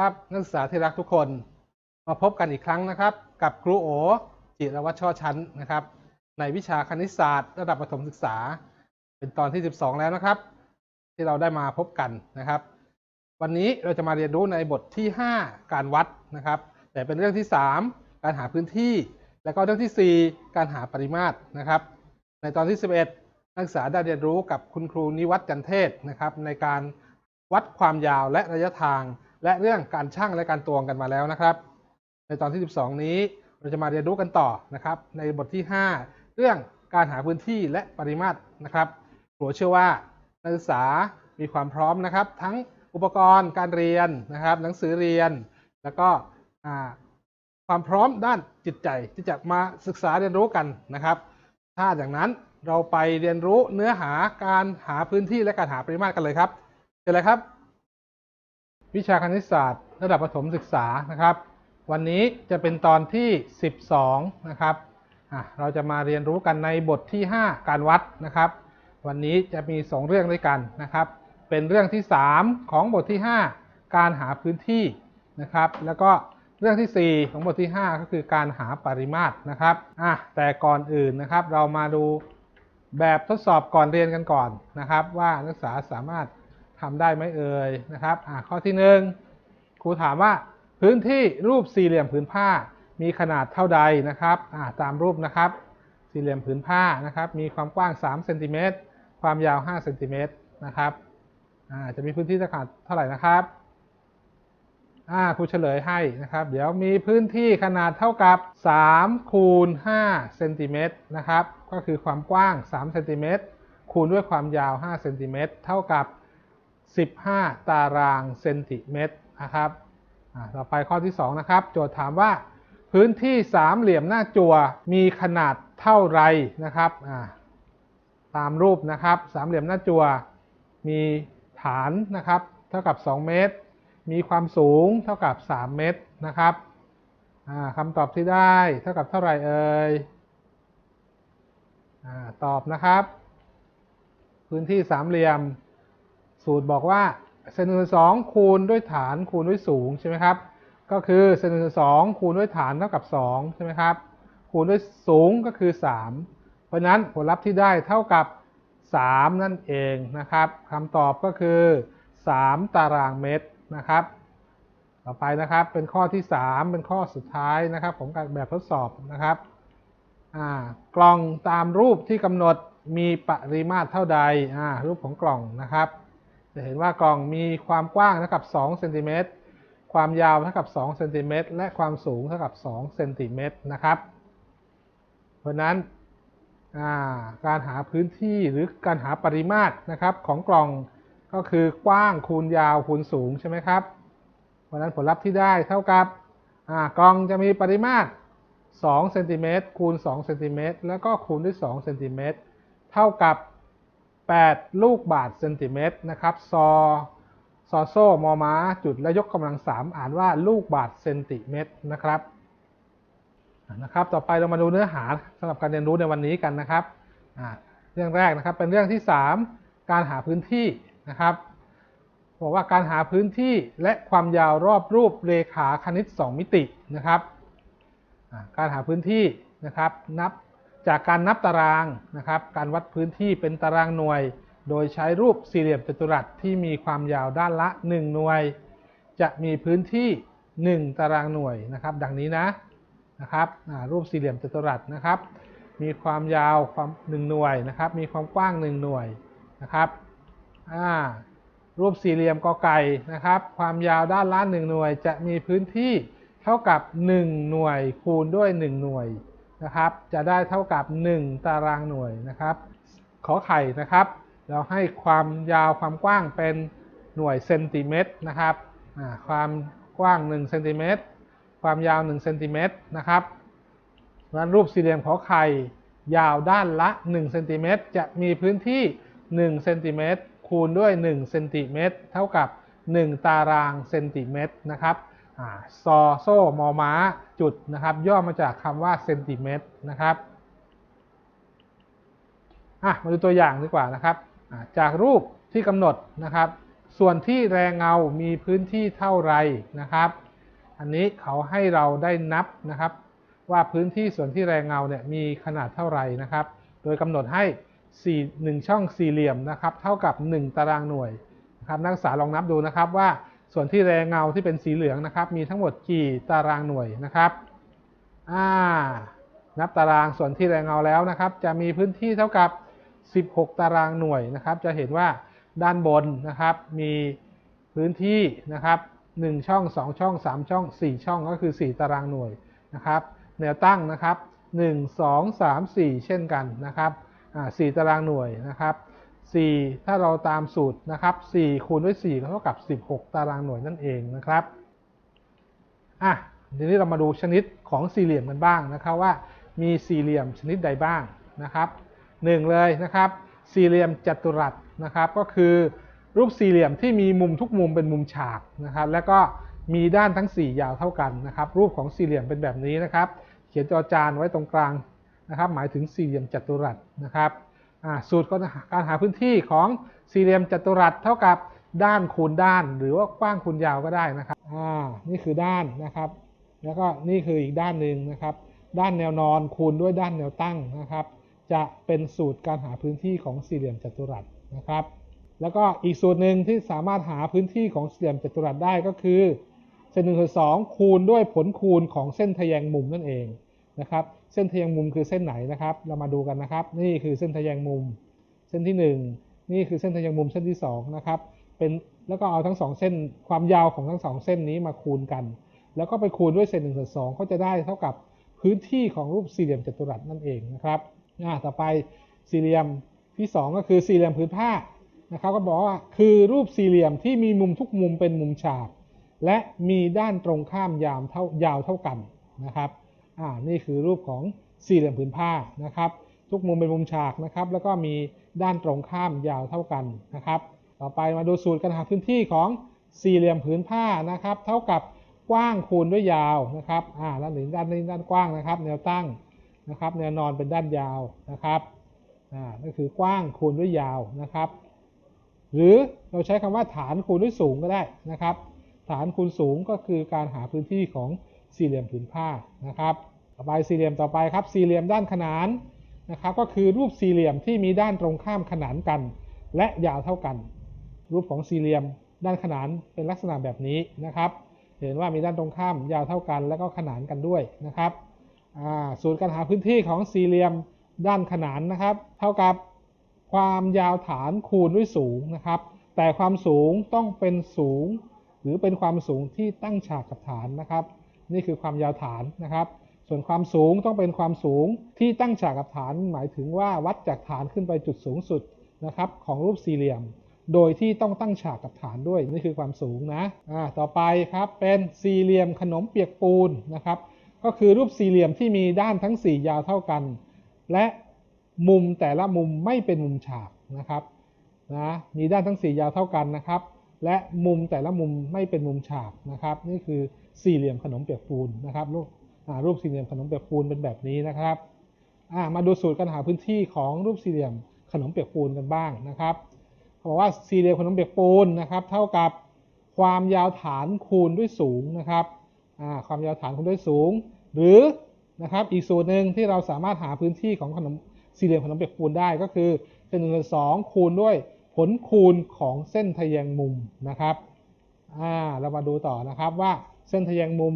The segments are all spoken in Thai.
ครับ นักศึกษาที่รักทุกคน มาพบกันอีกครั้งนะครับ กับครูโอจิรวัชช่อชั้นนะครับ ในวิชาคณิตศาสตร์ระดับประถมศึกษา เป็นตอนที่ 12 แล้วนะครับ ที่เราได้มาพบกันนะครับ วันนี้เราจะมาเรียนรู้ในบทที่ 5 การวัดนะครับ แต่เป็นเรื่องที่ 3 การหาพื้นที่ และก็เรื่องทีสี่4 การหาปริมาตรนะครับ ในตอนที่ 11 นักศึกษาได้เรียนรู้กับคุณครูนิวัฒน์จันเทศนะครับ ในการวัดความยาวและระยะทาง และเรื่องการชั่งและการตวงกันมาแล้วนะครับ ในตอนที่ 12 นี้เราจะมาเรียนรู้กันต่อนะครับ ในบทที่ 5 เรื่องการหาพื้นที่และปริมาตรนะครับครูเชื่อว่านักศึกษามีความพร้อมนะครับ ทั้งอุปกรณ์การเรียนนะครับ หนังสือเรียน แล้วก็ความพร้อมด้านจิตใจที่จะมาศึกษาเรียนรู้กันนะครับ ถ้าอย่างนั้นเราไปเรียนรู้เนื้อหาการหาพื้นที่และการหาปริมาตรกันเลยครับเชิญเลยครับ วิชาคณิตศาสตร์ ระดับประถมศึกษานะครับ วันนี้จะเป็นตอนที่ 12 นะครับเราจะมาเรียนรู้กันในบทที่ 5 การวัดนะครับ วันนี้จะมี 2 เรื่องด้วยกันนะครับ เป็นเรื่องที่ 3 ของบทที่ 5 การหาพื้นที่นะครับ แล้วก็เรื่องทีสี่4 ของบทที่ 5 ก็คือการหาปริมาตรนะครับอะแต่ก่อนอื่นนะครับ เรามาดูแบบทดสอบก่อนเรียนกันก่อนนะครับ ว่านักศึกษาสามารถ ทำได้ไหมเอ่ยนะครับอ่าข้อที่หนึ่งครูถามว่าพื้นที่รูปสี่เหลี่ยมผืนผ้ามีขนาดเท่าใดนะครับอ่าตามรูปนะครับ สี่เหลี่ยมผืนผ้านะครับ มีความกว้าง3เซนติเมตรความยาว5เซนติเมตรนะครับอ่าจะมีพื้นที่ขนาดเท่าไหร่นะครับอ่าครูเฉลยให้นะครับ เดี๋ยวมีพื้นที่ขนาดเท่ากับ3คูณ5เซนติเมตรนะครับ ก็คือความกว้าง3เซนติเมตรคูณด้วยความยาว5เซนติเมตรเท่ากับ 15 ตารางเซนติเมตรนะครับต่อไปข้อที่ 2 นะครับ โจทย์ถามว่าพื้นที่สามเหลี่ยมหน้าจั่วมีขนาดเท่าไรนะครับตามรูปนะครับสามเหลี่ยมหน้าจั่วมีฐานนะครับเท่ากับ 2 เมตร มีความสูงเท่ากับ 3 เมตรนะครับคำตอบที่ได้เท่ากับเท่าไรเอ่ยอตอบนะครับ พื้นที่สามเหลี่ยม สูตรบอกว่าเซนส่วนสองคูณด้วยฐานคูณด้วยสูงใช่ไหมครับ ก็คือเซนส่วนสองคูณด้วยฐานเท่ากับ2ใช่ไหมครับ คูณด้วยสูงก็คือ3เพราะฉะนั้นผลลัพธ์ที่ได้เท่ากับ3นั่นเองนะครับคำตอบก็คือ3ตารางเมตรนะครับ ต่อไปนะครับเป็นข้อที่3เป็นข้อสุดท้ายนะครับของการแบบทดสอบนะครับกล่องตามรูปที่กำหนดมีปริมาตรเท่าใดรูปของกล่องนะครับ จะเห็นว่ากล่องมีความกว้างเท่ากับ2เซนติเมตรความยาวเท่ากับ2เซนติเมตรและความสูงเท่ากับ2เซนติเมตรนะครับ เพราะนั้นาการหาพื้นที่หรือการหาปริมาตรนะครับของกล่องก็คือกว้างคูณยาวคูณสูงใช่ไหมครับ เพราะนั้นผลลัพธ์ที่ได้เท่ากับกล่องจะมีปริมาตร2เซนติเมตรคูณ2เซนติเมตรแล้วก็คูณด้วย2เซนติเมตรเท่ากับ 8 ลูกบาทเซนติเมตรนะครับ ซอ ซอโซ่มอม้า จุดและยกกำลัง 3 อ่านว่าลูกบาทเซนติเมตรนะครับนะครับ ต่อไปเรามาดูเนื้อหาสำหรับการเรียนรู้ในวันนี้กันนะครับ เรื่องแรกนะครับเป็นเรื่องที่ 3 การหาพื้นที่นะครับ บอกว่าการหาพื้นที่และความยาวรอบรูปเรขาคณิต 2 มิตินะครับ การหาพื้นที่นะครับ นับ จากการนับตารางนะครับ การวัดพื้นที่เป็นตารางหน่วย โดยใช้รูปสี่เหลี่ยมจัตุรัสที่มีความยาวด้านละ 1 หน่วย จะมีพื้นที่ 1 ตารางหน่วยนะครับ ดังนี้นะนะครับรูปสี่เหลี่ยมจัตุรัสนะครับ มีความยาวความ1หน่วยนะครับ มีความกว้าง 1 หน่วยนะครับรูปสี่เหลี่ยมกอไก่นะครับ ความยาวด้านละ 1 หน่วย จะมีพื้นที่เท่ากับ 1 หน่วยคูณด้วย 1 หน่วย นะครับ จะได้เท่ากับ 1 ตารางหน่วยนะครับ ขอไข่นะครับ เราให้ความยาวความกว้างเป็นหน่วยเซนติเมตรนะครับ ความกว้าง1เซนติเมตร ความยาว1เซนติเมตรนะครับนั้นรูปสี่เหลี่ยมขอไข่ยาวด้านละ1เซนติเมตรจะมีพื้นที่1เซนติเมตรคูณด้วย1เซนติเมตรเท่ากับ 1 ตารางเซนติเมตรนะครับ ซอโซ่มอม้าจุดนะครับ ย่อมาจากคำว่าเซนติเมตรนะครับอะมาดูตัวอย่างดีกว่านะครับอ่าจากรูปที่กำหนดนะครับ ส่วนที่แรงเงา มีพื้นที่เท่าไรนะครับ อันนี้เขาให้เราได้นับนะครับ ว่าพื้นที่ส่วนที่แรงเงาเนี่ยมีขนาดเท่าไรนะครับ โดยกำหนดให้4 1ช่องสี่เหลี่ยมนะครับ เท่ากับ 1 ตารางหน่วยนะครับนักศึกษาลองนับดูนะครับว่า ส่วนที่แรงเงาที่เป็นสีเหลืองนะครับ มีทั้งหมดกี่ตารางหน่วยนะครับอ่านับตารางส่วนที่แรงเงาแล้วนะครับ จะมีพื้นที่เท่ากับ 16 ตารางหน่วยนะครับ จะเห็นว่าด้านบนนะครับ มีพื้นที่นะครับ 1 ช่อง 2 ช่อง 3 ช่อง 4 ช่องก็คือ 4 ตารางหน่วยนะครับ แนวตั้งนะครับ 1 2 3 4 เช่นกันนะครับ 4 ตารางหน่วยนะครับ 4 ถ้าเราตามสูตรนะครับ 4 คูณด้วย4ก็เท่ากับ 16 ตารางหน่วยนั่นเองนะครับอะทีนี้เรามาดูชนิดของสี่เหลี่ยมกันบ้างนะครับว่ามีสี่เหลี่ยมชนิดใดบ้างนะครับหนึ่งเลยนะครับ สี่เหลี่ยมจัตุรัสนะครับ ก็คือรูปสี่เหลี่ยมที่มีมุมทุกมุมเป็นมุมฉากนะครับ แล้วก็มีด้านทั้ง 4 ยาวเท่ากันนะครับ รูปของสี่เหลี่ยมเป็นแบบนี้นะครับ เขียนจอจานไว้ตรงกลางนะครับ หมายถึงสี่เหลี่ยมจัตุรัสนะครับ สูตรการหาพื้นที่ของสี่เหลี่ยมจัตุรัสเท่ากับด้านคูณด้าน หรือว่ากว้างคูณยาวก็ได้นะครับอ่านี่คือด้านนะครับ แล้วก็นี่คืออีกด้านหนึ่งนะครับ ด้านแนวนอนคูณด้วยด้านแนวตั้งนะครับ จะเป็นสูตรการหาพื้นที่ของสี่เหลี่ยมจัตุรัสนะครับ แล้วก็อีกสูตรหนึ่งที่สามารถหาพื้นที่ของสี่เหลี่ยมจัตุรัสได้ก็คือเส้นหนึ่งส่วนสองคูณด้วยผลคูณของเส้นทะแยงมุมนั่นเองนะครับ เส้นทะแยงมุมคือเส้นไหนนะครับ เรามาดูกันนะครับ นี่คือเส้นทะแยงมุม เส้นที่หนึ่งนี่คือเส้นทะแยงมุมเส้นที่สองนะครับเป็นแล้วก็เอาทั้งสองเส้นความยาวของทั้งสองเส้นนี้มาคูณกัน แล้วก็ไปคูณด้วยเศษหนึ่งส่วนสองก็จะได้เท่ากับพื้นที่ของรูปสี่เหลี่ยมจัตุรัสนั่นเองนะครับอ่าต่อไปสี่เหลี่ยมที่ 2 ก็คือสี่เหลี่ยมผืนผ้านะครับก็บอกว่าคือรูปสี่เหลี่ยมที่มีมุมทุกมุมเป็นมุมฉาก และมีด้านตรงข้ามยาวเท่ายาวเท่ากันนะครับ อ่านี่คือรูปของสี่เหลี่ยมผืนผ้านะครับ ทุกมุมเป็นมุมฉากนะครับ แล้วก็มีด้านตรงข้ามยาวเท่ากันนะครับ ต่อไปมาดูสูตรการหาพื้นที่ของสี่เหลี่ยมผืนผ้านะครับ เท่ากับกว้างคูณด้วยยาวนะครับอ่าด้านหนึ่งด้านนี้ด้านกว้างนะครับ แนวตั้งนะครับแนวนอนเป็นด้านยาวนะครับอ่านั่นคือกว้างคูณด้วยยาวนะครับ หรือเราใช้คำว่าฐานคูณด้วยสูงก็ได้นะครับ ฐานคูณสูงก็คือการหาพื้นที่ของสี่เหลี่ยมผืนผ้านะครับ ต่อไปสี่เหลี่ยมต่อไปครับสี่เหลี่ยมด้านขนานนะครับก็คือรูปสี่เหลี่ยมที่มีด้านตรงข้ามขนานกัน และยาวเท่ากัน รูปของสี่เหลี่ยมด้านขนานเป็นลักษณะแบบนี้นะครับเห็นว่ามีด้านตรงข้ามยาวเท่ากัน แล้วก็ขนานกันด้วยนะครับสูตรการหาพื้นที่ของสี่เหลี่ยมด้านขนานนะครับ เท่ากับความยาวฐานคูณด้วยสูงนะครับ แต่ความสูงต้องเป็นสูง หรือเป็นความสูงที่ตั้งฉากกับฐานนะครับ นี่คือความยาวฐานนะครับ ส่วนความสูงต้องเป็นความสูงที่ตั้งฉากกับฐานหมายถึงว่าวัดจากฐานขึ้นไปจุดสูงสุดนะครับของรูปสี่เหลี่ยม โดยที่ต้องตั้งฉากกับฐานด้วยนี่คือความสูงนะอ่าต่อไปครับเป็นสี่เหลี่ยมขนมเปียกปูนนะครับ ก็คือรูปสี่เหลี่ยมที่มีด้านทั้ง 4 ยาวเท่ากัน และมุมแต่ละมุมไม่เป็นมุมฉากนะครับนะมีด้านทั้ง 4 ยาวเท่ากันนะครับ และมุมแต่ละมุมไม่เป็นมุมฉากนะครับ นี่คือสี่เหลี่ยมขนมเปียกปูนนะครับรูป รูปสี่เหลี่ยมขนมเปียกปูนเป็นแบบนี้นะครับมาดูสูตรการหาพื้นที่ของรูปสี่เหลี่ยมขนมเปียกปูนกันบ้างนะครับเขาบอกว่าสี่เหลี่ยมขนมเปียกปูนนะครับเท่ากับความยาวฐานคูณด้วยสูงนะครับความยาวฐานคูณด้วยสูง หรือนะครับอีกสูตรหนึ่งที่เราสามารถหาพื้นที่ของขนมสี่เหลี่ยมขนมเปียกปูนได้ก็คือเส้นหนึ่งส่วนสองคูณด้วยผลคูณของเส้นทะแยงมุมนะครับเรามาดูต่อนะครับว่า เส้นทะแยงมุม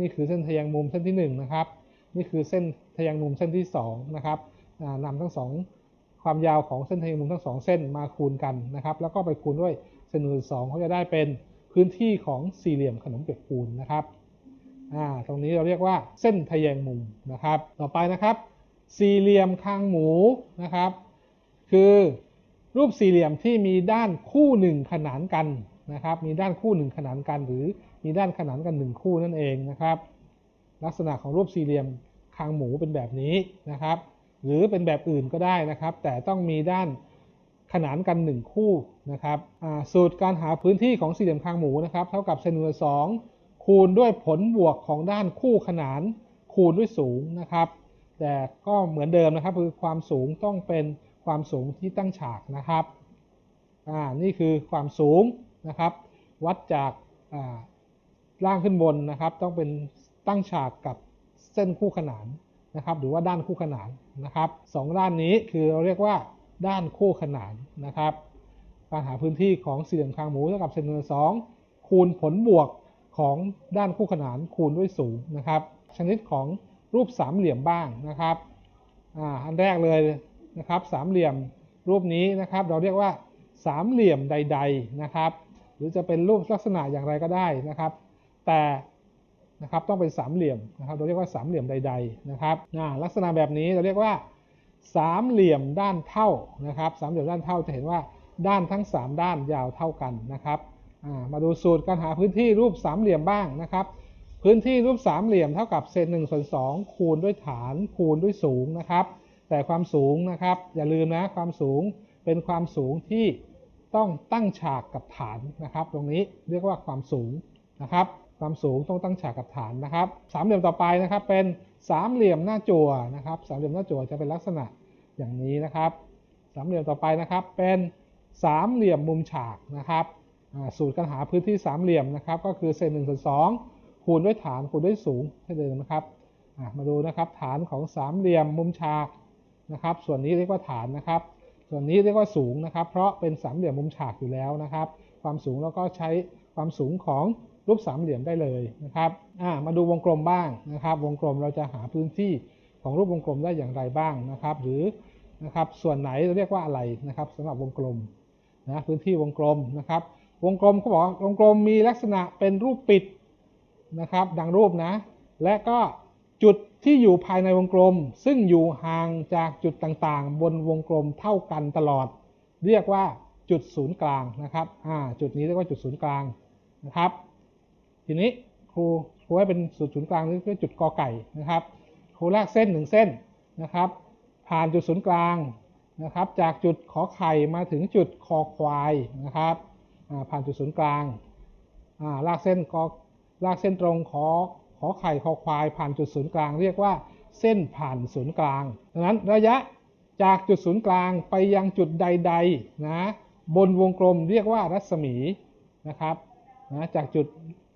นี่คือเส้นทะแยงมุมเส้นที่หนึ่งนะครับนี่คือเส้นทะแยงมุมเส้นที่สองนะครับอ่านำทั้งสองความยาวของเส้นทางมุมทั้งสองเส้นมาคูณกันนะครับ แล้วก็ไปคูณด้วยเส้นหนึ่งสองเขาจะได้เป็นพื้นที่ของสี่เหลี่ยมขนมเปียกปูนนะครับตรงนี้เราเรียกว่าเส้นทะแยงมุมนะครับ ต่อไปนะครับ สี่เหลี่ยมคางหมูนะครับ คือรูปสี่เหลี่ยมที่มีด้านคู่หนึ่งขนานกันนะครับ มีด้านคู่หนึ่งขนานกันหรือ มีด้านขนานกันหนึ่งคู่นั่นเองนะครับ ลักษณะของรูปสี่เหลี่ยมคางหมูเป็นแบบนี้นะครับ หรือเป็นแบบอื่นก็ได้นะครับ แต่ต้องมีด้านขนานกัน 1 คู่นะครับสูตรการหาพื้นที่ของสี่เหลี่ยมคางหมูนะครับ เท่ากับเซนหนึ่งส่วนสองคูณด้วยผลบวกของด้านคู่ขนานคูณด้วยสูงนะครับ แต่ก็เหมือนเดิมนะครับคือความสูงต้องเป็นความสูงที่ตั้งฉากนะครับอ่านี่คือความสูงนะครับ วัดจากอ่า ล่างขึ้นบนนะครับ ต้องเป็นตั้งฉากกับเส้นคู่ขนานนะครับ หรือว่าด้านคู่ขนานนะครับสองด้านนี้คือเราเรียกว่าด้านคู่ขนานนะครับ การหาพื้นที่ของสี่เหลี่ยมคางหมูเท่ากับเซนเนอร์สองคูณผลบวกของด้านคู่ขนานคูณด้วยสูงนะครับ ชนิดของรูปสามเหลี่ยมบ้างนะครับออันแรกเลยนะครับสามเหลี่ยมรูปนี้นะครับ เราเรียกว่าสามเหลี่ยมใด ๆนะครับ หรือจะเป็นรูปลักษณะอย่างไรก็ได้นะครับ แต่นะครับต้องเป็นสามเหลี่ยมนะครับเราเรียกว่าสามเหลี่ยมใดๆนะครับลักษณะแบบนี้เราเรียกว่าสามเหลี่ยมด้านเท่านะครับสามเหลี่ยมด้านเท่าจะเห็นว่าด้านทั้ง 3 ด้านยาวเท่ากันนะครับมาดูสูตรการหาพื้นที่รูปสามเหลี่ยมบ้างนะครับ พื้นที่รูปสามเหลี่ยมเท่ากับเศษหนึ่งส่วนสองคูณด้วยฐานคูณด้วยสูงนะครับ แต่ความสูงนะครับอย่าลืมนะความสูงเป็นความสูงที่ต้องตั้งฉากกับฐานนะครับ ตรงนี้เรียกว่าความสูงนะครับ ความสูงต้องตั้งฉากกับฐานนะครับสามเหลี่ยมต่อไปนะครับ เป็นสามเหลี่ยมหน้าจั่วนะครับสามเหลี่ยมหน้าจั่วจะเป็นลักษณะอย่างนี้นะครับสามเหลี่ยมต่อไปนะครับ เป็นสามเหลี่ยมมุมฉากนะครับสูตรการหาพื้นที่สามเหลี่ยมนะครับ ก็คือเศษหนึ่งส่วนสองคูณด้วยฐานคูณด้วยสูงเช่นเดิมนะครับมาดูนะครับฐานของสามเหลี่ยมมุมฉากนะครับ ส่วนนี้เรียกว่าฐานนะครับ ส่วนนี้เรียกว่าสูงนะครับ เพราะเป็นสามเหลี่ยมมุมฉากอยู่แล้วนะครับ ความสูงเราก็ใช้ความสูงของ รูปสามเหลี่ยมได้เลยนะครับมาดูวงกลมบ้างนะครับ วงกลมเราจะหาพื้นที่ของรูปวงกลมได้อย่างไรบ้างนะครับ หรือนะครับส่วนไหนเราเรียกว่าอะไรนะครับสำหรับวงกลมนะพื้นที่วงกลมนะครับ วงกลมเขาบอกว่าวงกลมมีลักษณะเป็นรูปปิดนะครับ ดังรูปนะ และก็จุดที่อยู่ภายในวงกลม ซึ่งอยู่ห่างจากจุดต่างๆ บนวงกลมเท่ากันตลอด เรียกว่าจุดศูนย์กลางนะครับอ่าจุดนี้เรียกว่าจุดศูนย์กลางนะครับ ทีนี้ครูครูให้เป็นจุดศูนย์กลางนี่คือจุดกอไก่นะครับ ครูลากเส้นหนึ่งเส้นนะครับ ผ่านจุดศูนย์กลางนะครับ จากจุดขอไข่มาถึงจุดคอควายนะครับผ่านจุดศูนย์กลางลากเส้นกอลากเส้นตรงขอขอไข่คอควาย ผ่านจุดศูนย์กลาง เรียกว่าเส้นผ่านศูนย์กลางดังนั้นระยะจากจุดศูนย์กลางไปยังจุดใดๆนะบนวงกลมเรียกว่ารัศมีนะครับนะจากจุด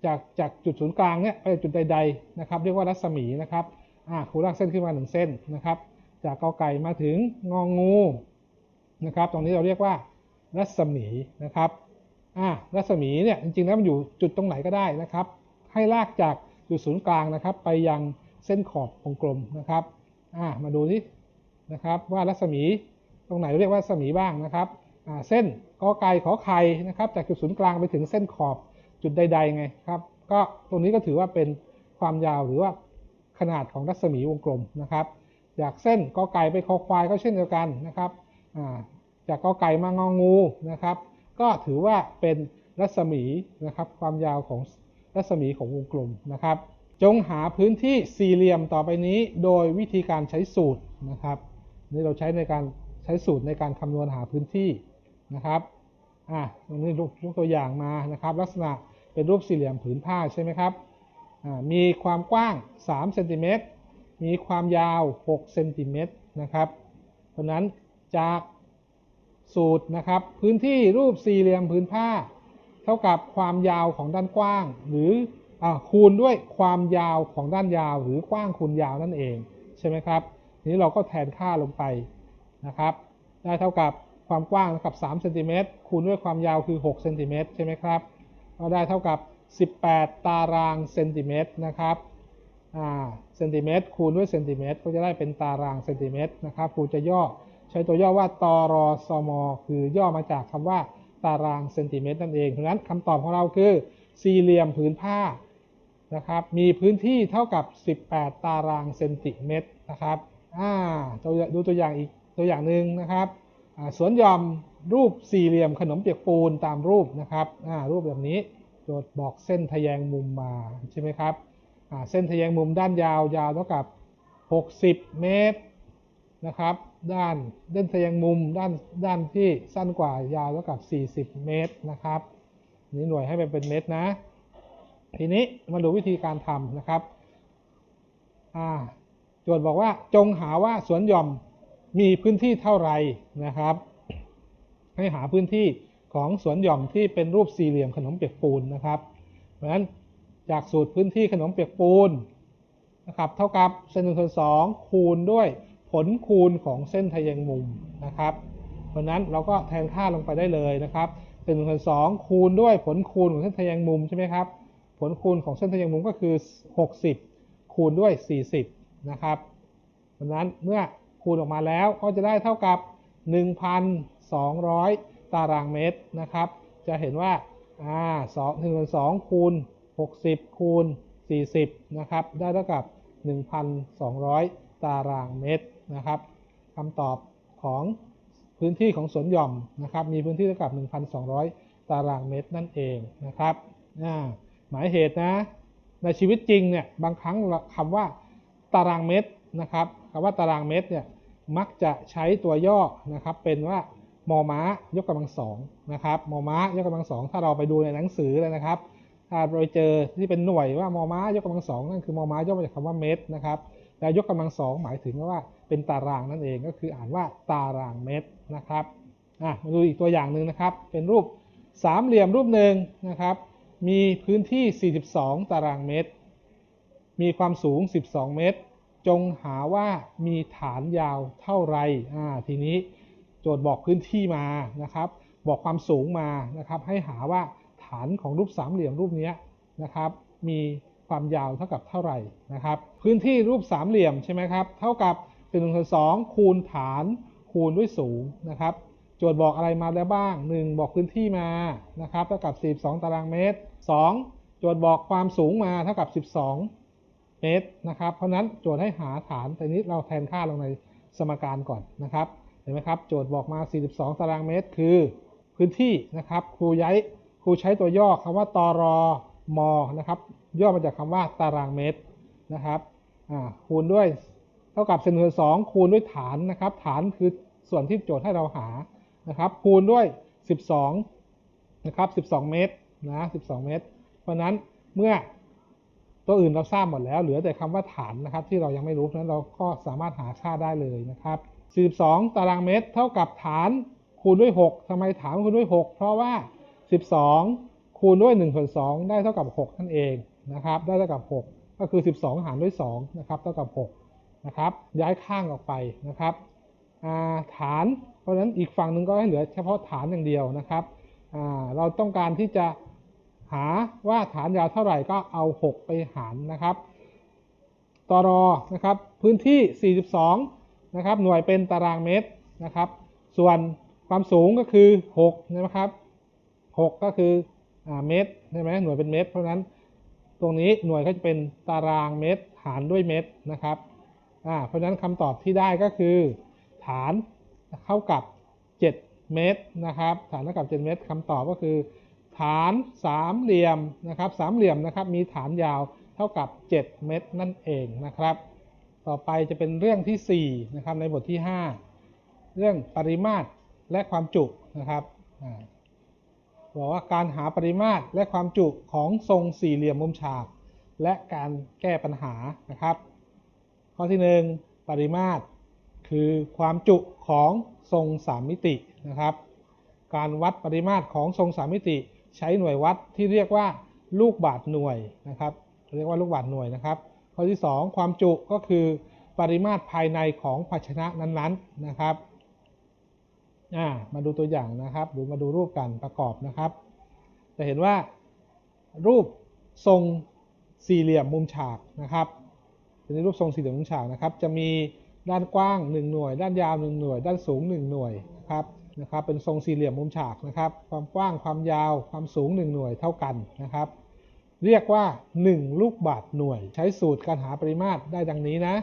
จากจากจุดศูนย์กลางเนี่ยไปจุดใดๆนะครับเรียกว่ารัศมีนะครับอ่าครูลากเส้นขึ้นมาหนึ่งเส้นนะครับ จากกอไก่มาถึงงองูนะครับ ตรงนี้เราเรียกว่ารัศมีนะครับอ่ารัศมีเนี่ยจริงๆแล้วมันอยู่จุดตรงไหนก็ได้นะครับ ให้ลากจากจุดศูนย์กลางนะครับ ไปยังเส้นขอบวงกลมนะครับอ่ามาดูที่นะครับว่ารัศมีตรงไหนเรียกว่ารัศมีบ้างนะครับอ่าเส้นกอไก่ขอไข่นะครับ จากจุดศูนย์กลางไปถึงเส้นขอบ จุดใดๆไงครับ ก็ตรงนี้ก็ถือว่าเป็นความยาวหรือว่าขนาดของรัศมีวงกลมนะครับจากเส้นกอไก่ไปคอควายก็เช่นเดียวกันนะครับจากกอไก่มางองูนะครับ ก็ถือว่าเป็นรัศมีนะครับความยาวของรัศมีของวงกลมนะครับ จงหาพื้นที่สี่เหลี่ยมต่อไปนี้โดยวิธีการใช้สูตรนะครับนี่เราใช้ในการใช้สูตรในการคำนวณหาพื้นที่นะครับอะตรงนี้ยกตัวอย่างมานะครับ ลักษณะ เป็นรูปสี่เหลี่ยมผืนผ้าใช่ไหมครับ มีความกว้าง3เซนติเมตร มีความยาว6เซนติเมตรนะครับ เพราะนั้นจากสูตรนะครับ พื้นที่รูปสี่เหลี่ยมผืนผ้า เท่ากับความยาวของด้านกว้าง หรืออคูณด้วยความยาวของด้านยาว หรือกว้างคูณยาวนั่นเองใช่ไหมครับทีนี้เราก็แทนค่าลงไปนะครับ ได้เท่ากับความกว้างเท่ากับ3เซนติเมตรคูณด้วยความยาวคือ6เซนติเมตรใช่ไหมครับ ก็ได้เท่ากับ 18 ตารางเซนติเมตรนะครับอ่าเซนติเมตรคูณด้วยเซนติเมตรก็จะได้เป็นตารางเซนติเมตรนะครับครูจะย่อใช้ตัวย่อว่าตรสมคือย่อมาจากคำว่าตารางเซนติเมตรนั่นเองเพราะนั้นคำตอบของเราคือสี่เหลี่ยมผืนผ้านะครับมีพื้นที่เท่ากับ 18 ตารางเซนติเมตรนะครับอ่าดูตัวอย่างอีกตัวอย่างหนึ่งนะครับ สวนหย่อมรูปสี่เหลี่ยมขนมเปียกปูนตามรูปนะครับรูปแบบนี้โจทย์บอกเส้นทะแยงมุมมาใช่ไหมครับเส้นทะแยงมุมด้านยาวยาวเท่ากับ 60 เมตรนะครับด้านเส้นทะแยงมุมด้านด้านที่สั้นกว่ายาวเท่ากับ 40 เมตรนะครับนี่หน่วยให้มันเป็นเมตรนะ ทีนี้มาดูวิธีการทำนะครับโจทย์บอกว่าจงหาว่าสวนหย่อม มีพื้นที่เท่าไหร่นะครับ ให้หาพื้นที่ของสวนหย่อมที่เป็นรูปสี่เหลี่ยมขนมเปียกปูนนะครับ เพราะฉะนั้นจากสูตรพื้นที่ขนมเปียกปูนนะครับเท่ากับเส้นหนึ่งส่วนสองคูณด้วยผลคูณของเส้นทะแยงมุมนะครับ เพราะนั้นเราก็แทนค่าลงไปได้เลยนะครับเส้นหนึ่งส่วนสองคูณด้วยผลคูณของเส้นทะแยงมุมใช่ไหมครับผลคูณของเส้นทะแยงมุมก็คือ 60 คูณด้วย 40นะครับเพราะนั้นเมื่อ คูณออกมาแล้วก็จะได้เท่ากับ 1,200 ตารางเมตรนะครับ จะเห็นว่าอ่า2ถึง2คูณ 60 คูณ 40 นะครับ ได้เท่ากับ 1,200 ตารางเมตรนะครับคำตอบของพื้นที่ของสวนหย่อมนะครับ มีพื้นที่เท่ากับ 1,200 ตารางเมตรนั่นเองนะครับอ่าหมายเหตุนะ ในชีวิตจริงเนี่ย บางครั้งคำว่าตารางเมตรนะครับคำว่าตารางเมตรเนี่ย มักจะใช้ตัวย่อนะครับเป็นว่ามอม้ายกกำลังสองนะครับมอม้ายกกำลังสองถ้าเราไปดูในหนังสือเลยนะครับถ้าเราไปเจอที่เป็นหน่วยว่ามอม้ายกกำลังสองนั่นคือมอม้าย่อมาจากคำว่าเมตรนะครับแล้วยกกำลังสองหมายถึงว่าเป็นตารางนั่นเองก็คืออ่านว่าตารางเมตรนะครับอะมาดูอีกตัวอย่างหนึ่งนะครับ เป็นรูปสามเหลี่ยมรูปหนึ่งนะครับ มีพื้นที่ 42 ตารางเมตร มีความสูง 12 เมตร จงหาว่ามีฐานยาวเท่าไรอ่าทีนี้โจทย์บอกพื้นที่มานะครับ บอกความสูงมานะครับ ให้หาว่าฐานของรูปสามเหลี่ยมรูปนี้นะครับ มีความยาวเท่ากับเท่าไหร่นะครับ พื้นที่รูปสามเหลี่ยมใช่ไหมครับเท่ากับ1นึ่งสองคูณฐานคูณด้วยสูงนะครับ โจทย์บอกอะไรมาแล้วบ้าง 1 บอกพื้นที่มานะครับเท่ากับ 42 ตารางเมตร 2 โจทย์บอกความสูงมาเท่ากับ 12 เมตรนะครับ เพราะนั้นโจทย์ให้หาฐานแต่นี้เราแทนค่าลงในสมการก่อนนะครับ เห็นไหมครับ โจทย์บอกมา 42 ตารางเมตร คือพื้นที่นะครับ ครูย้ายครูใช้ตัวย่อคำว่าตรมนะครับ ย่อมาจากคำว่าตารางเมตรนะครับ คูณด้วยเท่ากับเซนส่วนสองคูณด้วยฐานนะครับ ฐานคือส่วนที่โจทย์ให้เราหานะครับ คูณด้วย 12 นะครับ 12 เมตรนะ 12 เมตร เพราะนั้นเมื่อ ตัวอื่นเราทราบหมดแล้ว เหลือแต่คำว่าฐานนะครับ ที่เรายังไม่รู้นั้นเราก็สามารถหาค่าได้เลยนะครับ 42 ตารางเมตร เท่ากับฐานคูณด้วย 6ทำไมฐานคูณด้วย 6 เพราะว่า 12 คูณด้วย1ส่วน2ได้เท่ากับ 6 นั่นเองนะครับ ได้เท่ากับ 6 ก็คือ 12 หารด้วย2นะครับ เท่ากับ 6 นะครับ ย้ายข้างออกไปนะครับฐาน เพราะฉะนั้นอีกฝั่งหนึ่งก็ให้เหลือเฉพาะฐานอย่างเดียวนะครับ เราต้องการที่จะ หาว่าฐานยาวเท่าไหร่ก็เอา 6 ไปหารนะครับตรอนะครับพื้นที่ 42 นะครับ หน่วยเป็นตารางเมตรนะครับ ส่วนความสูงก็คือ6นะครับ 6 ก็คือเมตรใช่ไหมหน่วยเป็นเมตร เพราะนั้นตรงนี้หน่วยก็จะเป็นตารางเมตรหารด้วยเมตรนะครับเพราะฉะนั้นคำตอบที่ได้ก็คือ ฐานเท่ากับ 7 เมตรนะครับ ฐานเท่ากับ 7 เมตรคำตอบก็คือ ฐานสามเหลี่ยมนะครับสามเหลี่ยมนะครับมีฐานยาวเท่ากับ 7 เมตรนั่นเองนะครับ ต่อไปจะเป็นเรื่องที่4นะครับในบทที่ 5 เรื่องปริมาตรและความจุนะครับบอกว่าการหาปริมาตรและความจุของทรงสี่เหลี่ยมมุมฉาก และการแก้ปัญหานะครับ ข้อที่ 1 ปริมาตร คือความจุของทรงสามมิตินะครับ การวัดปริมาตรของทรงสามมิติ ใช้หน่วยวัดที่เรียกว่าลูกบาศก์หน่วยนะครับเรียกว่าลูกบาศก์หน่วยนะครับ ข้อที่ 2 ความจุก็คือปริมาตรภายในของภาชนะนั้นๆนะครับมาดูตัวอย่างนะครับหรือมาดูรูปกันประกอบนะครับ จะเห็นว่ารูปทรงสี่เหลี่ยมมุมฉากนะครับเป็นรูปทรงสี่เหลี่ยมมุมฉากนะครับ จะมีด้านกว้าง 1 หน่วย ด้านยาว 1 หน่วย ด้านสูง 1 หน่วยนะครับ นะครับเป็นทรงสี่เหลี่ยมมุมฉากนะครับ ความกว้างความยาวความสูง 1 หน่วยเท่ากันนะครับ เรียกว่า 1 ลูกบาศก์หน่วย ใช้สูตรการหาปริมาตรได้ดังนี้นะ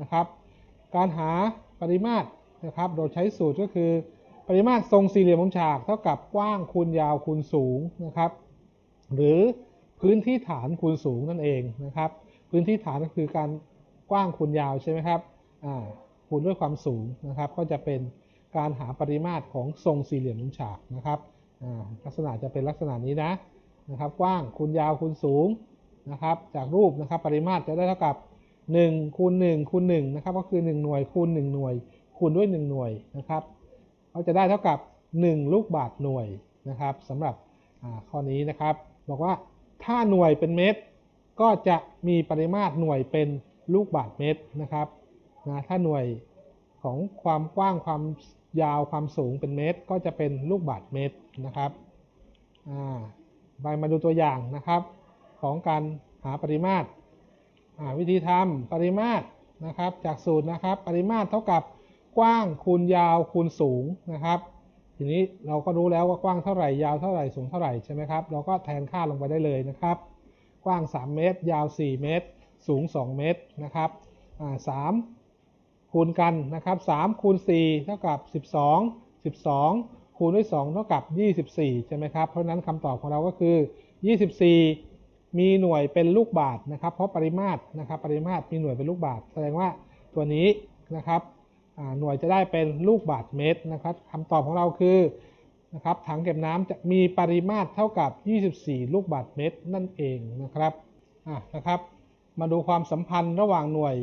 นะครับ การหาปริมาตรนะครับ โดยใช้สูตรก็คือ ปริมาตรทรงสี่เหลี่ยมมุมฉาก เท่ากับกว้างคูณยาวคูณสูงนะครับ หรือพื้นที่ฐานคูณสูงนั่นเองนะครับ พื้นที่ฐานก็คือการกว้างคูณยาวใช่ไหมครับคูณด้วยความสูงนะครับ ก็จะเป็น การหาปริมาตรของทรงสี่เหลี่ยมมุมฉากนะครับลักษณะจะเป็นลักษณะนี้นะนะครับ กว้างคูณยาวคูณสูงนะครับ จากรูปนะครับปริมาตรจะได้เท่ากับ1คูณ1คูณ1นะครับก็คือ 1 หน่วยคูณ1หน่วย คูณด้วย 1 หน่วยนะครับก็จะได้เท่ากับ 1 ลูกบาศก์หน่วยนะครับสำหรับข้อนี้นะครับ บอกว่าถ้าหน่วยเป็นเมตร ก็จะมีปริมาตรหน่วยเป็นลูกบาศก์เมตรนะครับนะถ้าหน่วยของความกว้างความ ยาวความสูงเป็นเมตร ก็จะเป็นลูกบาศก์เมตรนะครับไปมาดูตัวอย่างนะครับ ของการหาปริมาตรวิธีทำปริมาตรนะครับ จากสูตรนะครับ ปริมาตรเท่ากับกว้างคูณยาวคูณสูงนะครับ ทีนี้เราก็รู้แล้วว่ากว้างเท่าไหร่ยาวเท่าไหร่สูงเท่าไหร่ใช่ไหมครับเราก็แทนค่าลงไปได้เลยนะครับ กว้าง 3 เมตร ยาว 4 เมตร สูง 2 เมตรนะครับอ่า3 คูณกันนะครับ3คูณ4เท่ากับ 12 12 คูณด้วย 2 เท่ากับ 24 ใช่ไหมครับ เพราะนั้นคำตอบของเราก็คือ 24 มีหน่วยเป็นลูกบาศก์นะครับ เพราะปริมาตรนะครับ ปริมาตรมีหน่วยเป็นลูกบาศก์แสดงว่าตัวนี้นะครับหน่วยจะได้เป็นลูกบาศก์เมตรนะครับคำตอบของเราคือนะครับถังเก็บน้ำจะมีปริมาตรเท่ากับ 24 ลูกบาศก์เมตรนั่นเองนะครับอะนะครับ มาดูความสัมพันธ์ระหว่างหน่วย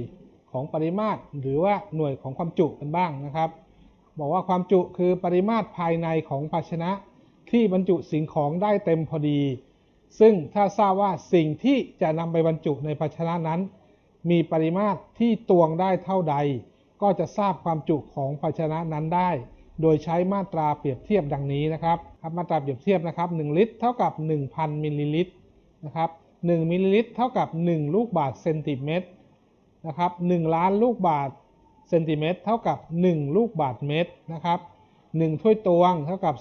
ของปริมาตร หรือว่าหน่วยของความจุกันบ้างนะครับ บอกว่าความจุคือปริมาตรภายในของภาชนะที่บรรจุสิ่งของได้เต็มพอดี ซึ่งถ้าทราบว่าสิ่งที่จะนำไปบรรจุในภาชนะนั้น มีปริมาตรที่ตวงได้เท่าใด ก็จะทราบความจุของภาชนะนั้นได้ โดยใช้มาตราเปรียบเทียบดังนี้นะครับครับมาตราเปรียบเทียบนะครับ 1 ลิตร เท่ากับ 1,000มิลลิลิตรนะครับ1มิลลิลิตรเท่ากับ 1 ลูกบาศก์เซนติเมตร นะครับ1ล้านลูกบาศก์เซนติเมตรเท่ากับ 1 ลูกบาศก์เมตรนะครับ1ถ้วยตวงเท่ากับ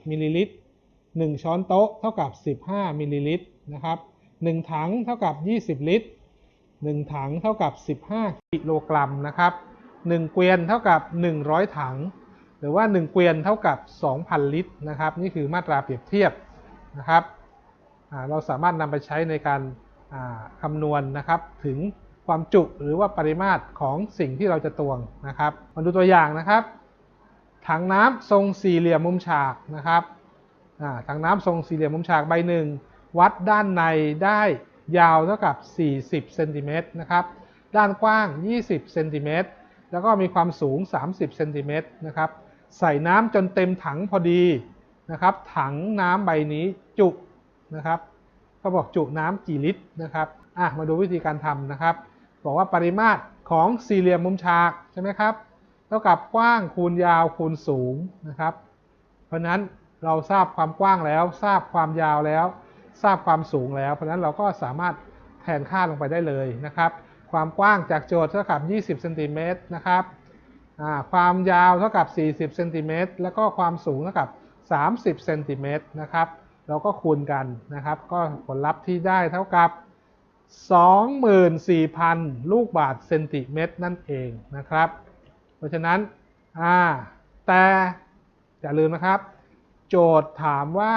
240มิลลิลิตร1ช้อนโต๊ะเท่ากับ 15มิลลิลิตรนะครับ1ถังเท่ากับ 20 ลิตร 1 ถังเท่ากับ 15 กิโลกรัมนะครับ1เกวียนเท่ากับ 100 ถัง หรือว่า 1 เกวียนเท่ากับ 2,000 ลิตรนะครับนี่คือมาตราเปรียบเทียบนะครับเราสามารถนำไปใช้ในการคำนวณนะครับถึง ความจุหรือว่าปริมาตรของสิ่งที่เราจะตวงนะครับ มาดูตัวอย่างนะครับ ถังน้ำทรงสี่เหลี่ยมมุมฉากนะครับถังน้ำทรงสี่เหลี่ยมมุมฉากใบหนึ่งวัดด้านในได้ยาวเท่ากับ 40เซนติเมตรนะครับ ด้านกว้าง 20เซนติเมตรแล้วก็มีความสูง 30เซนติเมตรนะครับ ใส่น้ำจนเต็มถังพอดีนะครับ ถังน้ำใบนี้จุนะครับเขาบอกจุน้ำกี่ลิตรนะครับ อะ มาดูวิธีการทำนะครับ บอกว่าปริมาตรของสี่เหลี่ยมมุมฉากใช่ไหมครับเท่ากับกว้างคูณยาวคูณสูงนะครับ เพราะฉะนั้นเราทราบความกว้างแล้ว ทราบความยาวแล้ว ทราบความสูงแล้ว เพราะฉะนั้นเราก็สามารถแทนค่าลงไปได้เลยนะครับ ความกว้างจากโจทย์เท่ากับ 20เซนติเมตรนะครับความยาวเท่ากับ 40เซนติเมตรแล้วก็ความสูงเท่ากับ 30เซนติเมตรนะครับ เราก็คูณกันนะครับ ก็ผลลัพธ์ที่ได้เท่ากับ 24,000 ลูกบาศก์เซนติเมตรนั่นเองนะครับ เพราะฉะนั้นแต่อย่าลืมนะครับ โจทย์ถามว่า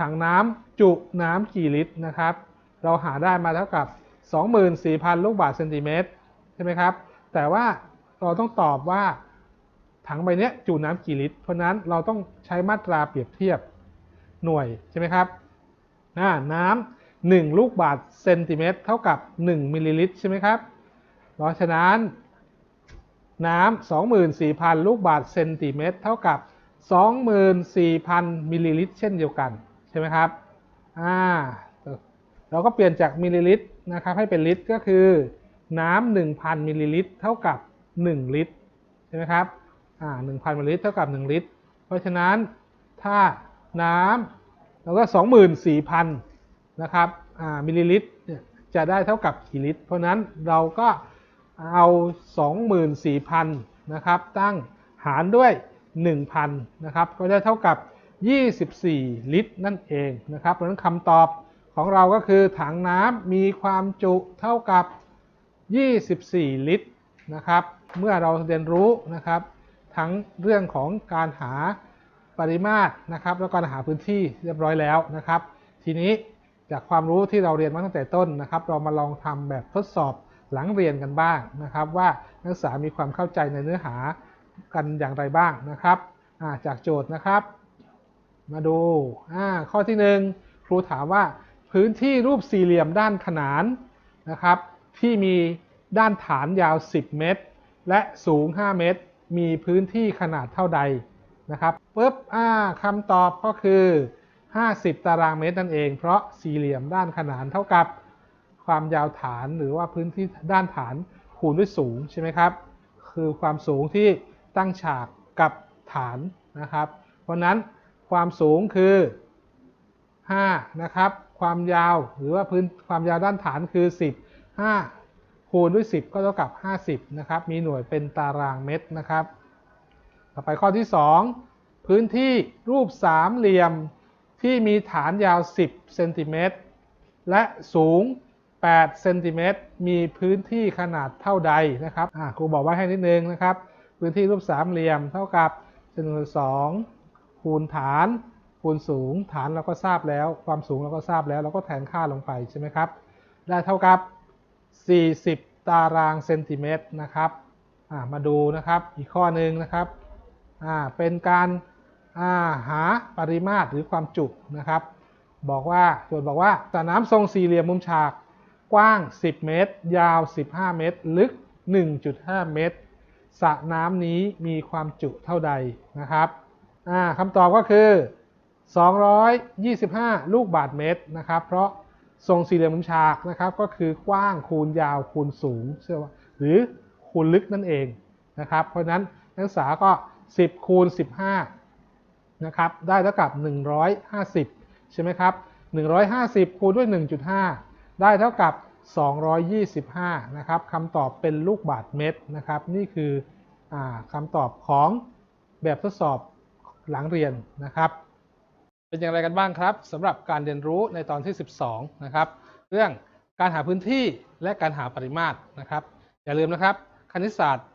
ถังน้ำจุน้ำกี่ลิตรนะครับ เราหาได้มาเท่ากับ 24,000 ลูกบาศก์เซนติเมตรใช่ไหมครับ แต่ว่าเราต้องตอบว่า ถังใบเนี้ยจุน้ำกี่ลิตร เพราะนั้นเราต้องใช้มาตราเปรียบเทียบหน่วยใช่ไหมครับน้ำ หนึ่งลูกบาศก์เซนติเมตรเท่ากับ 1 มิลลิลิตรใช่ไหมครับ เพราะฉะนั้น น้ำ24,000 ลูกบาศก์เซนติเมตรเท่ากับ 24,000 มิลลิลิตร เช่นเดียวกันใช่ไหมครับอ่าเราก็เปลี่ยนจากมิลลิลิตรนะครับให้เป็นลิตรก็คือ น้ำ1,000 มิลลิลิตร เท่ากับ 1 ลิตรใช่ไหมครับอ่า1,000มิลลิลิตรเท่ากับ 1 ลิตร เพราะฉะนั้นถ้าน้ำเราก็ 24,000 นะครับมิลลิลิตรจะได้เท่ากับกี่ลิตร เพราะนั้นเราก็เอา 24,000นะครับตั้งหารด้วย 1,000นะครับก็ได้เท่ากับ 24 ลิตรนั่นเองนะครับเพราะนั้นคำตอบของเราก็คือถังน้ำมีความจุเท่ากับ 24 ลิตรนะครับเมื่อเราเรียนรู้นะครับทั้งเรื่องของการหาปริมาตรนะครับ แล้วก็หาพื้นที่เรียบร้อยแล้วนะครับ ทีนี้ จากความรู้ที่เราเรียนมาตั้งแต่ต้นนะครับ เรามาลองทำแบบทดสอบหลังเรียนกันบ้างนะครับ ว่านักศึกษามีความเข้าใจในเนื้อหากันอย่างไรบ้างนะครับาจากโจทย์นะครับ มาดูาข้อที่หนึ่งครูถามว่าพื้นที่รูปสี่เหลี่ยมด้านขนานนะครับที่มีด้านฐานยาว 10 เมตร และสูง 5 เมตร มีพื้นที่ขนาดเท่าใดนะครับปุ๊บคำตอบก็คือ 50 ตารางเมตรนั่นเอง เพราะสี่เหลี่ยมด้านขนานเท่ากับความยาวฐานหรือว่าพื้นที่ด้านฐานคูณด้วยสูงใช่ไหมครับ คือความสูงที่ตั้งฉากกับฐานนะครับ เพราะนั้นความสูงคือ 5 นะครับ ความยาวหรือว่าพื้นความยาวด้านฐานคือ 10 5 คูณด้วย 10 ก็เท่ากับ 50 นะครับ มีหน่วยเป็นตารางเมตรนะครับ ต่อไปข้อที่ 2 พื้นที่รูปสามเหลี่ยม ที่มีฐานยาว 10 เซนติเมตร และสูง 8 เซนติเมตร มีพื้นที่ขนาดเท่าใดนะครับครูบอกไว้ให้นิดนึงนะครับ พื้นที่รูปสามเหลี่ยมเท่ากับเซนวนสองคูณฐาน คูณสูง ฐานเราก็ทราบแล้ว ความสูงเราก็ทราบแล้ว เราก็แทนค่าลงไปใช่ไหมครับ ได้เท่ากับ 40 ตารางเซนติเมตรนะครับ มาดูนะครับ อีกข้อหนึ่งนะครับ เป็นการ หาปริมาตรหรือความจุนะครับ บอกว่าโจทย์บอกว่าสระน้ำทรงสี่เหลี่ยมมุมฉากกว้าง 10 เมตร ยาว 15 เมตร ลึก 1.5 เมตรสระน้ำนี้มีความจุเท่าใดนะครับคำตอบก็คือ 225 ลูกบาศก์เมตรนะครับ เพราะทรงสี่เหลี่ยมมุมฉากนะครับ ก็คือกว้างคูณยาวคูณสูงเชื่อว่าหรือคูณลึกนั่นเองนะครับ เพราะฉะนั้นนักศึกษาก็ 10 คูณ 15 นะครับได้เท่ากับ 150 ใช่ไหมครับ 150 คูณด้วย 1.5 ได้เท่ากับ 225 นะครับคำตอบเป็นลูกบาศก์เมตรนะครับ นี่คืออคำตอบของแบบทดสอบหลังเรียนนะครับ เป็นอย่างไรกันบ้างครับสำหรับการเรียนรู้ในตอนที่ 12 นะครับ เรื่องการหาพื้นที่และการหาปริมาตรนะครับ อย่าลืมนะครับ คณิตศาสตร์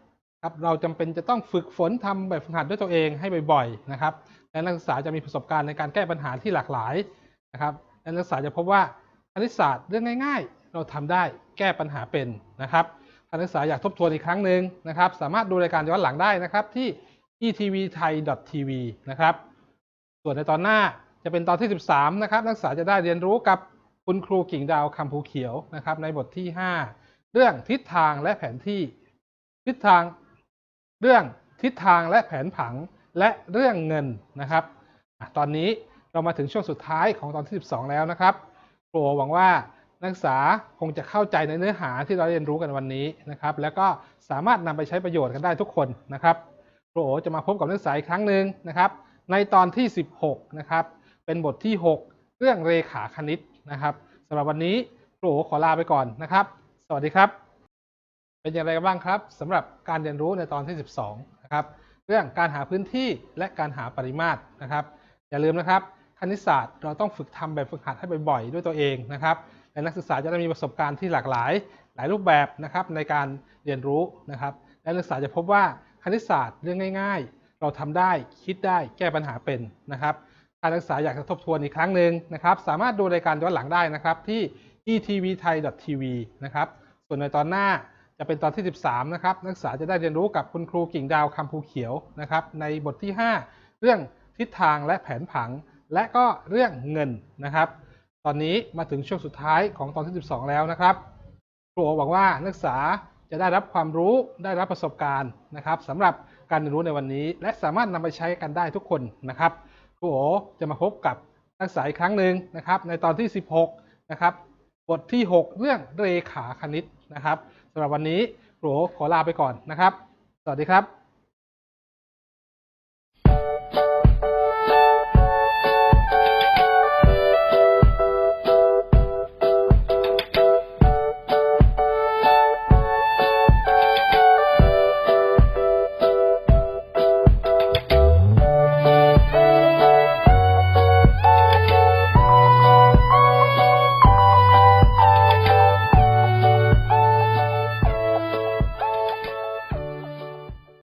ครับเราจำเป็นจะต้องฝึกฝนทำแบบฝึกหัดด้วยตัวเองให้บ่อยๆนะครับและนักศึกษาจะมีประสบการณ์ในการแก้ปัญหาที่หลากหลายนะครับและนักศึกษาจะพบว่าคณิตศาสตร์เรื่องง่าย ๆ เราทำได้แก้ปัญหาเป็นนะครับนักศึกษาอยากทบทวนอีกครั้งหนึ่งนะครับ สามารถดูรายการย้อนหลังได้นะครับที่ etvthai.tv นะครับส่วนในตอนหน้าจะเป็นตอนที่ 13 นะครับ นักศึกษาจะได้เรียนรู้กับคุณครูกิ่งดาวคำภูเขียวนะครับ ในบทที่ 5 เรื่องทิศทางและแผนที่ ทิศทาง เรื่องทิศทางและแผนผังและเรื่องเงินนะครับตอนนี้เรามาถึงช่วงสุดท้ายของตอนที่ 12 แล้วนะครับครูหวังว่านักศึกษาคงจะเข้าใจในเนื้อหาที่เราเรียนรู้กันวันนี้นะครับ แล้วก็สามารถนำไปใช้ประโยชน์กันได้ทุกคนนะครับครูโอจะมาพบกับนักศึกษาอีกครั้งหนึ่งนะครับ ในตอนที่ 16 นะครับ เป็นบทที่ 6 เรื่องเรขาคณิตนะครับสำหรับวันนี้ครูโอขอลาไปก่อนนะครับ สวัสดีครับ เป็นอย่างไรกันบ้างครับสำหรับการเรียนรู้ในตอนที่ 12 นะครับ เรื่องการหาพื้นที่และการหาปริมาตรนะครับ อย่าลืมนะครับ คณิตศาสตร์เราต้องฝึกทำแบบฝึกหัดให้บ่อยๆ ด้วยตัวเองนะครับและนักศึกษาจะได้มีประสบการณ์ที่หลากหลาย หลายรูปแบบนะครับในการเรียนรู้นะครับ และนักศึกษาจะพบว่าคณิตศาสตร์เรื่องง่าย ๆ เราทำได้คิดได้แก้ปัญหาเป็นนะครับถ้านักศึกษาอยากจะทบทวนอีกครั้งหนึ่งนะครับ สามารถดูรายการย้อนหลังได้นะครับที่ etvthai.tv นะครับส่วนในตอนหน้า จะเป็นตอนที่ 13 นะครับ นักศึกษาจะได้เรียนรู้กับคุณครูกิ่งดาวคำภูเขียวนะครับ ในบทที่ 5 เรื่องทิศทางและแผนผัง และก็เรื่องเงินนะครับ ตอนนี้มาถึงช่วงสุดท้ายของตอนที่ 12 แล้วนะครับครูโอหวังว่านักศึกษาจะได้รับความรู้ได้รับประสบการณ์นะครับสำหรับการเรียนรู้ในวันนี้ และสามารถนำไปใช้กันได้ทุกคนนะครับครูโอจะมาพบกับนักศึกษาอีกครั้งหนึ่งนะครับ ในตอนที่ 16 นะครับ บทที่ 6 เรื่องเรขาคณิตนะครับ สำหรับวันนี้โหลขอลาไปก่อนนะครับ สวัสดีครับ